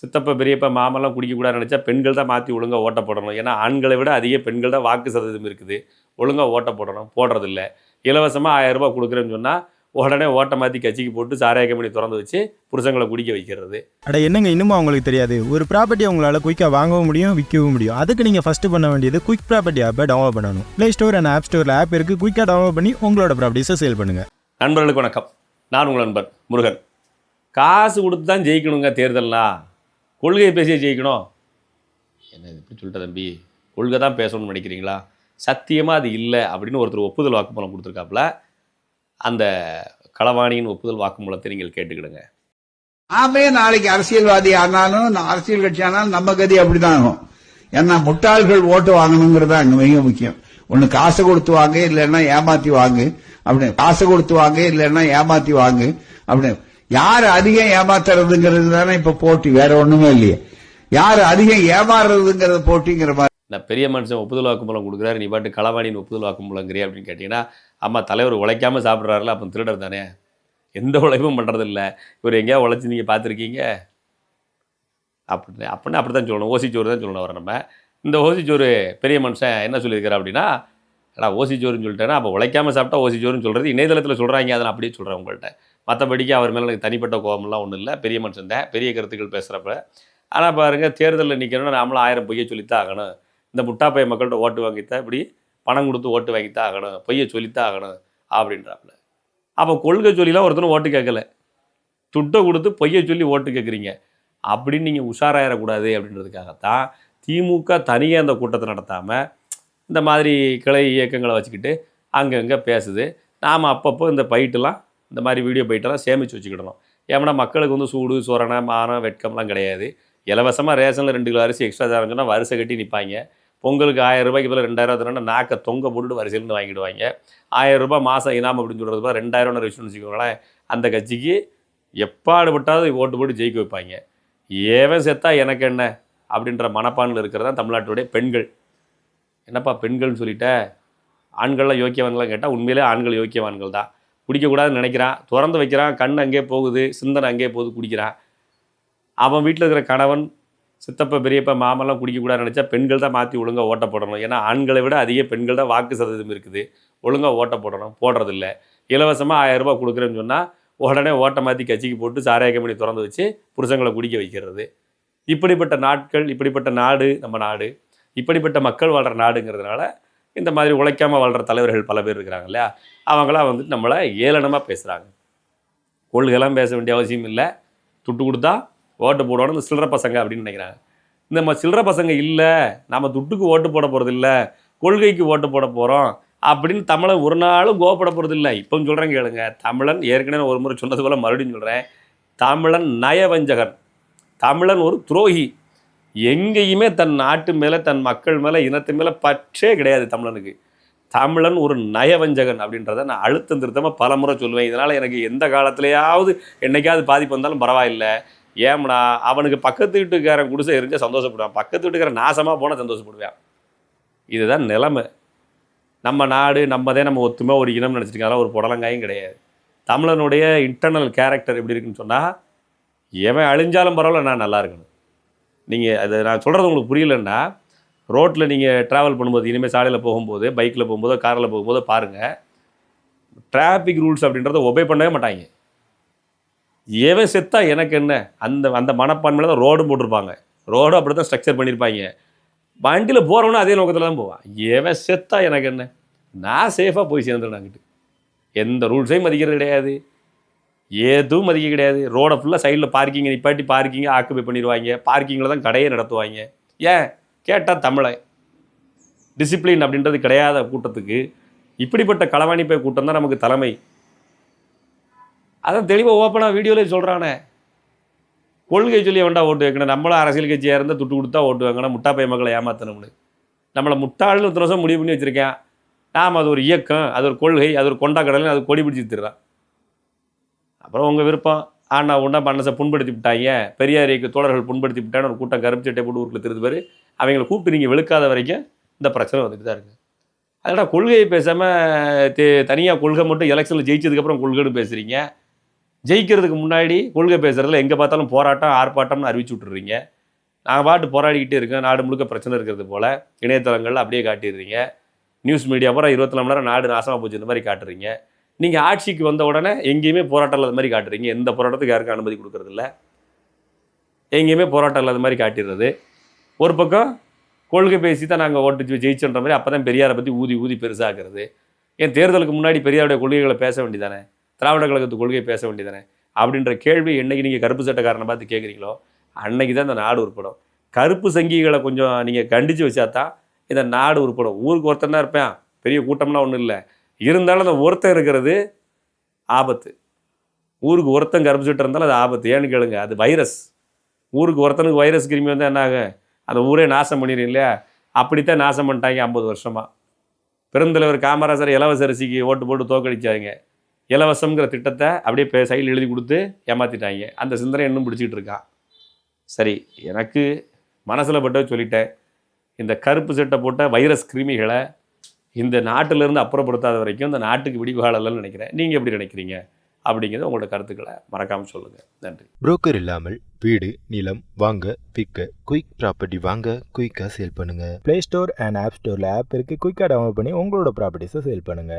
சித்தப்பா பெரியப்பா மாமெல்லாம் குடிக்கக்கூடாதுன்னு நினச்சா பெண்கள் தான் மாற்றி ஒழுங்காக ஓட்ட போடணும். ஏன்னா ஆண்களை விட அதிக பெண்கள் தான் வாக்கு சதவீதம் இருக்குது. ஒழுங்காக ஓட்ட போடணும் போடுறதில்ல. இலவசமாக ஆயிரம் ரூபாய் கொடுக்குறேன்னு சொன்னால் உடனே ஓட்டை மாற்றி கட்சிக்கு போட்டு சாராய கம்பெனி திறந்து வச்சு புருஷங்களை குடிக்க வைக்கிறது. அட என்னங்க இன்னும் அவங்களுக்கு தெரியாது. ஒரு ப்ராப்பர்ட்டி உங்களால் குயிக்காக வாங்கவும் முடியும் விற்கவும் முடியும். அதுக்கு நீங்கள் ஃபஸ்ட்டு பண்ண வேண்டியது குயிக் ப்ராப்பர்ட்டி ஆப்பை டவுன்லோட் பண்ணணும். ப்ளே ஸ்டோர் அண்ட் ஆப் ஸ்டோரில் ஆப் இருக்குது குயிக்காக டவுன்லோட் பண்ணி உங்களோட ப்ராப்பர்ட்டிஸை சேல் பண்ணுங்கள் நண்பர்களுக்கு வணக்கம். நான் உங்கள் நண்பர் முருகன். காசு கொடுத்து தான் ஜெயிக்கணுங்க தேர்தல்னா. கொள்கையை பேசியே ஜெயிக்கணும். என்ன இப்படி சொல்லிட்ட தம்பி? கொள்கை தான் பேசணும்னு நினைக்கிறீங்களா? சத்தியமாக அது இல்லை அப்படின்னு ஒருத்தர் ஒப்புதல் வாக்குமூலம் கொடுத்துருக்காப்புல. அந்த களவாணியின் ஒப்புதல் வாக்குமூலத்தை நீங்கள் கேட்டுக்கிடுங்க. நாமே நாளைக்கு அரசியல்வாதி ஆனாலும் நான் அரசியல் கட்சி ஆனாலும் நம்ம கதி அப்படிதான் ஆகும். ஏன்னா முட்டாள்கள் ஓட்டு வாங்கணுங்கிறது அங்க மிக முக்கியம். ஒண்ணு காசு கொடுத்து வாங்க இல்லைன்னா ஏமாத்தி வாங்கு. அப்படின்னு காசு கொடுத்து வாங்க இல்லைன்னா ஏமாத்தி வாங்கு. அப்படின்னு யார் அதிகம் ஏமாத்துறதுங்கிறது தானே இப்ப போட்டி வேற ஒண்ணுமே இல்லையே. யார் அதிகம் ஏமாறுறதுங்கிறது போட்டிங்கிற மாதிரி. நான் பெரிய மனுஷன் ஒப்புதல் வாக்குமூலம் கொடுக்குறாரு நீ பாட்டு களவாணியின் ஒப்புதல் வாக்குமூலங்கிறியா அப்படின்னு கேட்டிங்கன்னா ஆமாம் தலைவர் உழைக்காம சாப்பிட்றாருல அப்போ திருடர் தானே. எந்த உழைப்பும் பண்ணுறதில்ல இவர் எங்கேயா உழைச்சி நீங்கள் பார்த்துருக்கீங்க? அப்படி அப்படின்னு அப்படி தான் சொல்லணும் ஓசிச்சோறு தான் சொல்லணும் அவர் நம்ம. இந்த ஓசிச்சோறு பெரிய மனுஷன் என்ன சொல்லியிருக்காரு அப்படின்னா ஏடா ஓசிச்சோறுன்னு சொல்லிட்டேன்னா அப்போ உழைக்காம சாப்பிட்டா ஓசிச்சோறுன்னு சொல்கிறது இணையதளத்தில் சொல்கிறாங்க அதை நான் அப்படியே சொல்கிறேன் உங்கள்கிட்ட மற்றபடிக்கு அவர் மேலே எனக்கு தனிப்பட்ட கோபம்லாம் ஒன்றும் இல்லை. பெரிய மனுஷன் தான். பெரிய கருத்துக்கள் பேசுகிறப்ப ஆனால் பாருங்கள் தேர்தலில் நிற்கணும்னா நாமளும் ஆயிரம் பொய்யை சொல்லித்தான் ஆகணும். இந்த முட்டாப்பைய மக்கள்கிட்ட ஓட்டு வாங்கித்தான் இப்படி பணம் கொடுத்து ஓட்டு வாங்கித்தான் ஆகணும். பொய்யை சொல்லித்தான் ஆகணும் அப்படின்றாப்புல. அப்போ கொள்கை சொல்லிலாம் ஒருத்தனும் ஓட்டு கேட்கல. துட்டை கொடுத்து பொய்யை சொல்லி ஓட்டு கேட்குறீங்க. அப்படின்னு நீங்கள் உஷாராயிடக்கூடாது அப்படின்றதுக்காகத்தான் திமுக தனியாக அந்த கூட்டத்தை நடத்தாமல் இந்த மாதிரி கிளை இயக்கங்களை வச்சுக்கிட்டு அங்கங்கே பேசுது. நாம் அப்பப்போ இந்த பைட்டெல்லாம் இந்த மாதிரி வீடியோ பைட்டெல்லாம் சேமித்து வச்சுக்கிடணும். ஏன்னா மக்களுக்கு வந்து சூடு சொரணை மானம் வெட்கம்லாம் கிடையாது. இலவசமாக ரேஷனில் ரெண்டு கிலோ அரிசி எக்ஸ்ட்ரா தரம் சொன்னால் வரிசை கட்டி நிற்பாங்க பொங்கலுக்கு ஆயிரம் ரூபாய்க்கு பதில் ரெண்டாயிரம் தரேன்னா நாக்கை தொங்க போட்டுட்டு வரிசையிலேருந்து வாங்கிடுவாங்க. ஆயிரம் ரூபாய் மாதம் இனாம் அப்படின்னு சொல்கிறது ரெண்டாயிரம் ரெண்டாயிரம்னு விஷயம்னு வச்சுக்கோங்களேன். அந்த கட்சிக்கு எப்பாடுபட்டாவது ஓட்டு போட்டு ஜெயிக்க வைப்பாங்க. ஏவன் செத்தா எனக்கு என்ன? அப்படின்ற மனப்பான்கள் இருக்கிறது தான் தமிழ்நாட்டுடைய பெண்கள். என்னப்பா பெண்கள்னு சொல்லிட்ட? ஆண்கள்லாம் யோக்கியவான்களாம் கேட்டால் உண்மையிலே ஆண்கள் யோக்கியவான்கள் தான் குடிக்கக்கூடாதுன்னு நினைக்கிறான். திறந்து வைக்கிறான். கண் அங்கே போகுது. சிந்தனை அங்கே போகுது குடிக்கிறான். அவன் வீட்டில் இருக்கிற கணவன் சித்தப்பா பெரியப்பா மாமெல்லாம் குடிக்கக்கூடாதுன்னு நினச்சா பெண்கள் தான் மாற்றி ஒழுங்காக ஓட்ட போடணும். ஏன்னா ஆண்களை விட அதிக பெண்கள் தான் வாக்கு சதவீதம் இருக்குது. ஒழுங்காக ஓட்ட போடணும். போடுறதில்ல. இலவசமாக ஆயிரம் கொடுக்குறேன்னு சொன்னால் உடனே ஓட்டை மாற்றி கட்சிக்கு போட்டு சாராய கம்பெனி திறந்து வச்சு புருஷங்களை குடிக்க வைக்கிறது. இப்படிப்பட்ட நாட்கள் இப்படிப்பட்ட நாடு நம்ம நாடு. இப்படிப்பட்ட மக்கள் வாழ்கிற நாடுங்கிறதுனால இந்த மாதிரி உழைக்காமல் வாழ்கிற தலைவர்கள் பல பேர் இருக்கிறாங்க இல்லையா? அவங்களாம் வந்துட்டு நம்மளை ஏளனமாக பேசுகிறாங்க கொள்கைலாம் பேச வேண்டிய அவசியம் இல்லை. துட்டு கொடுத்தா ஓட்டு போடணும் இந்த சில்லற பசங்க அப்படின்னு நினைக்கிறாங்க. இந்த மாதிரி சில்லற பசங்க இல்லை. நம்ம துட்டுக்கு ஓட்டு போட போகிறது இல்லை. கொள்கைக்கு ஓட்டு போட போகிறோம் அப்படின்னு தமிழன் ஒரு நாளும் கோவப்பட போகிறது இல்லை. இப்போ சொல்கிறேன் கேளுங்க. தமிழன் ஏற்கனவே ஒரு முறை சொன்னது போல் மறுபடியும் சொல்கிறேன் தமிழன் நயவஞ்சகன். தமிழன் ஒரு துரோகி. எங்கேயுமே தன் நாட்டு மேலே தன் மக்கள் மேலே இனத்து மேலே பற்றே கிடையாது தமிழனுக்கு. தமிழன் ஒரு நயவஞ்சகன் அப்படின்றத நான் அழுத்தம் திருத்தமாக பல முறை சொல்லுவேன். இதனால் எனக்கு எந்த காலத்துலையாவது என்னைக்காவது பாதிப்பு வந்தாலும் பரவாயில்லை. ஏம்னா அவனுக்கு பக்கத்து வீட்டுக்காரன் குடிசை எரிஞ்சால் சந்தோஷப்படுவான். பக்கத்து வீட்டுக்காரன் நாசமாக போனால் சந்தோஷப்படுவான். இதுதான் நிலைமை. நம்ம நாடு நம்மதே நம்ம ஒத்துமை ஒரு இனம் நினச்சிட்டு அதெல்லாம் ஒரு புடலங்காயும் கிடையாது. தமிழனுடைய இன்டர்னல் கேரக்டர் எப்படி இருக்குன்னு சொன்னால் எவன் அழிஞ்சாலும் பரவாயில்ல நான் நல்லா இருக்கணும். நீங்கள் அதை நான் சொல்கிறது உங்களுக்கு புரியலன்னா ரோட்டில் நீங்கள் ட்ராவல் பண்ணும்போது இனிமேல் சாலையில் போகும்போது பைக்கில் போகும்போதோ காரில் போகும்போதோ பாருங்கள் டிராஃபிக் ரூல்ஸ் அப்படின்றத ஒபே பண்ணவே மாட்டாங்க. எவன் செத்தா எனக்கு என்ன? அந்த அந்த மனப்பான்மையில் தான் ரோடும் போட்டிருப்பாங்க. ரோடும் அப்படி தான் ஸ்ட்ரக்சர் பண்ணியிருப்பாங்க. வண்டியில் போகிறவனும் அதே நோக்கத்தில் தான் போவான். எவன் செத்தா எனக்கு என்ன? நான் சேஃபாக போய் சேர்ந்துடுறேன் அங்கிட்டு எந்த ரூல்ஸையும் மதிக்கிறது கிடையாது. எதுவும் மதிக்க கிடையாது. ரோடை ஃபுல்லாக சைடில் பார்க்கிங் நிப்பாட்டி பார்க்கிங்கை ஆக்குபை பண்ணிடுவாங்க. பார்க்கிங்கில் தான் கடையை நடத்துவாங்க. ஏன்? கேட்டால் தமிழை. டிசிப்ளின் அப்படின்றது கிடையாத கூட்டத்துக்கு. இப்படிப்பட்ட களவாணிப்பை கூட்டம் தான் நமக்கு தலைமை. அதான் தெளிவாக ஓப்பனாக வீடியோவிலே சொல்கிறானே கொள்கை சொல்லி வேண்டாம் ஓட்டு வைக்கணும். நம்மளும் அரசியல் கட்சியாக இருந்தால் துட்டு கொடுத்தா ஓட்டு வாங்கணும். முட்டாப்பை மக்களை ஏமாற்றணும்னு நம்மளை முட்டாள்னு இத்தனை வருஷம் முடிவு பண்ணி வச்சுருக்கேன். நாம் அது ஒரு இயக்கம் அது ஒரு கொள்கை அது ஒரு கொண்டா கடல்னு அது கொடி பிடிச்சி திருறான் அப்புறம் உங்கள் விருப்பம். ஆனால் ஒன்றா மனசை புண்படுத்தி விட்டாங்க. பெரியாரிக்கு தோழர்கள் புண்படுத்தி விட்டான்னு ஒரு கூட்டம் கருப்பு சட்டை போட்டு ஊருக்குள்ள திருது பேர். அவங்கள கூப்பிட்டு நீங்கள் வெளுக்காத வரைக்கும் இந்த பிரச்சனை வந்துட்டு தான் இருக்குது அதனால் கொள்கையை பேசாமல் தே தனியாக கொள்கை மட்டும் எலெக்ஷனில் ஜெயிச்சதுக்கப்புறம் கொள்கைன்னு பேசுகிறீங்க ஜெயிக்கிறதுக்கு முன்னாடி கொள்கை பேசுகிறதுல எங்கே பார்த்தாலும் போராட்டம் ஆர்ப்பாட்டம்னு அறிவிச்சு விட்டுறீங்க. நான் பாட்டு போராடிக்கிட்டே இருக்கேன். நாடு முழுக்க பிரச்சனை இருக்கிறது போல். இணையதளங்களில் அப்படியே காட்டிடுறீங்க. நியூஸ் மீடியா பூரா இருபத்தி நாலு மணி நேரம் நாடு நாசமாக போச்சு இந்த மாதிரி காட்டுறீங்க. நீங்கள் ஆட்சிக்கு வந்த உடனே எங்கேயுமே போராட்டம் இல்லாத மாதிரி காட்டுறீங்க. எந்த போராட்டத்துக்கு யாருக்கும் அனுமதி கொடுக்கறதில்ல. எங்கேயுமே போராட்டம் இல்லாத மாதிரி காட்டிடுறது. ஒரு பக்கம் கொள்கை பேசி தான் நாங்கள் ஓட்டு ஜெயிச்சோன்ற மாதிரி அப்போ தான் பெரியாரை பற்றி ஊதி ஊதி பெருசாகிறது ஏன் தேர்தலுக்கு முன்னாடி பெரியாருடைய கொள்கைகளை பேச வேண்டியதானே? திராவிட கழகத்து கொள்கையை பேச வேண்டியதானே? அப்படின்ற கேள்வி என்னைக்கு நீங்கள் கருப்பு சட்டக்காரனை பார்த்து கேட்குறீங்களோ அன்னைக்கு தான் இந்த நாடு உருப்படும். கருப்பு சங்கிகளை கொஞ்சம் நீங்கள் கண்டித்து வச்சா தான் இந்த நாடு உருப்படும். ஊருக்கு ஒருத்தன் தான் இருப்பேன். பெரிய கூட்டம்லாம் ஒன்றும் இல்லை. இருந்தாலும் அந்த ஒருத்தன் இருக்கிறது ஆபத்து. ஊருக்கு ஒருத்தன் கருப்பு சட்டை இருந்தாலும் அது ஆபத்து. ஏன்னு கேளுங்க அது வைரஸ் ஊருக்கு ஒருத்தனுக்கு வைரஸ் கிருமி வந்தால் என்ன ஆகும் அந்த ஊரே நாசம் பண்ணிடும் இல்லையா? அப்படித்தான் நாசம் பண்ணிட்டாங்க ஐம்பது வருஷமாக பெருந்தலைவர் காமராஜர் இலவச அரிசிக்கு ஓட்டு போட்டு தோக்கடிச்சாங்க. இலவசம்ங்கிற திட்டத்தை அப்படியே பே சைடில் எழுதி கொடுத்து ஏமாற்றிட்டாங்க அந்த சிந்தனை இன்னும் பிடிச்சிக்கிட்டு இருக்கான் சரி எனக்கு மனசில் பட்ட சொல்லிட்டேன். இந்த கருப்பு சட்டை போட்ட வைரஸ் கிருமிகளை இந்த நாட்டிலிருந்து அப்புறப்படுத்தாத வரைக்கும் இந்த நாட்டுக்கு விடிவுகாலம்னு நினைக்கிறேன். நீங்கள் எப்படி நினைக்கிறீங்க? அப்படிங்கிறது உங்களோட கருத்துக்களை மறக்காமல் சொல்லுங்கள் நன்றி. புரோக்கர் இல்லாமல் வீடு நிலம் வாங்க விற்க குயிக் ப்ராப்பர்ட்டி வாங்க குயிக்காக சேல் பண்ணுங்க. ப்ளே ஸ்டோர் அண்ட் ஆப் ஸ்டோரில் ஆப் இருக்குது குயிக்காக டவுன்லோட் பண்ணி உங்களோட ப்ராப்பர்ட்டிஸை சேல் பண்ணுங்கள்